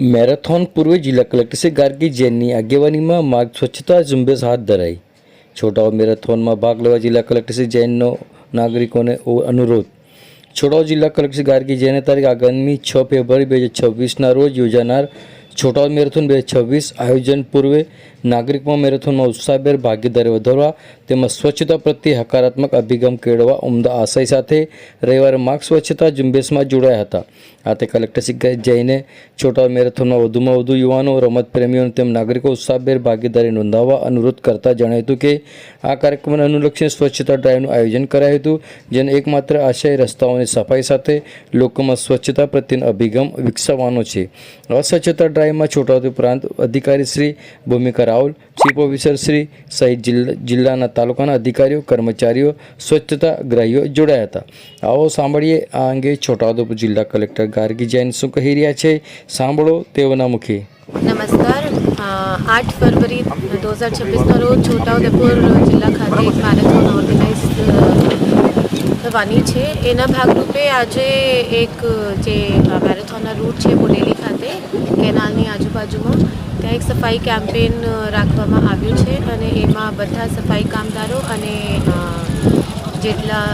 Marathon પૂર્વે જિલ્લા collector Shri Gargi જૈનની આગેવાનીમાં માર્ગ સ્વચ્છતા ઝુંબેશ હાથ ધરાઈ. છોટાઉ મેરેથોનમાં ભાગ લેવા જિલ્લા કલેક્ટર શ્રી જૈનનો નાગરિકોને અનુરોધ. છોટાઉ જિલ્લા કલેક્ટર ગાર્ગી જૈને તારીખ આગામી છ ફેબ્રુઆરી બે હજાર છવ્વીસના રોજ યોજાનાર છોટાઉ મેરેથોન બે હજાર છવ્વીસ આયોજન પૂર્વે નાગરિકોમાં મેરેથોનમાં ઉત્સાહભેર ભાગીદારી વધારવા તેમજ સ્વચ્છતા પ્રત્યે હકારાત્મક અભિગમ કેળવવા ઉમદા આશય સાથે રવિવારે માર્ગ સ્વચ્છતા ઝુંબેશમાં જોડાયા હતા. આ તે કલેક્ટર શ્રી જૈને છોટાઉ મેરેથોનમાં વધુમાં વધુ યુવાનો રમત પ્રેમીઓ તેમ નાગરિકો ઉત્સાહભેર ભાગીદારી નોંધાવવા અનુરોધ કરતા જણાવ્યું હતું કે, આ કાર્યક્રમને અનુલક્ષીને સ્વચ્છતા ડ્રાઈવનું આયોજન કરાયું હતું, જેનો એકમાત્ર આશય રસ્તાઓની સફાઈ સાથે લોકોમાં સ્વચ્છતા પ્રત્યેનો અભિગમ વિકસાવવાનો છે. અસ્વચ્છતા સ્વચ્છતા ડ્રાઈવમાં છોટાઉદ ઉપરાંત અધિકારી શ્રી ભૂમિકા રાહુલ, ચીફ ઓફિસર શ્રી સહિત જિલ્લાના તાલુકાના અધિકારીઓ, કર્મચારીઓ સ્વચ્છતા ગ્રાહીઓ જોડાયા હતા. આવો સાંભળીએ આ અંગે છોટાઉદેપુર જિલ્લા કલેક્ટર ગાર્ગી જૈન શું કહી રહ્યા છે. સાંભળો તેઓના મુખે. નમસ્કાર. આઠ ફરવરી દો હજાર છવ્વીસના રોજ છોટાઉદેપુર જિલ્લા ખાતે એક મેરેથોન ઓર્ગેનાઇઝ થવાની છે. એના ભાગરૂપે આજે એક જે મેરેથોનના રૂટ છે, બોડેલી ખાતે, કેનાલની આજુબાજુમાં. એક સફાઈ કેમ્પેન રાખવામાં આવ્યું છે અને એમાં બધા સફાઈ કામદારો અને જેટલા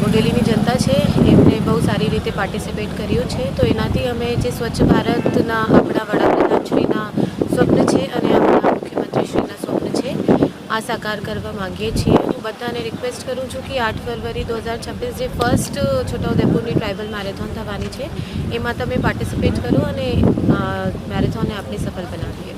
બોડેલીની જનતા છે, એમને બહુ સારી રીતે પાર્ટિસિપેટ કર્યું છે. તો એનાથી અમે જે સ્વચ્છ ભારતના આપણા વડાપ્રધાનશ્રીના સ્વપ્ન છે અને આપણા મુખ્યમંત્રીશ્રીના સ્વપ્ન છે, આ સાકાર કરવા માગીએ છીએ. હું બધાને રિક્વેસ્ટ કરું છું કે આઠ ફરવરી દો હજાર છવ્વીસ જે ફર્સ્ટ છોટાઉદેપુરની ટ્રાઇબલ મેરેથોન થવાની છે, એમાં તમે પાર્ટિસિપેટ કરો અને મેરેથોનને આપણે સફળ બનાવીએ.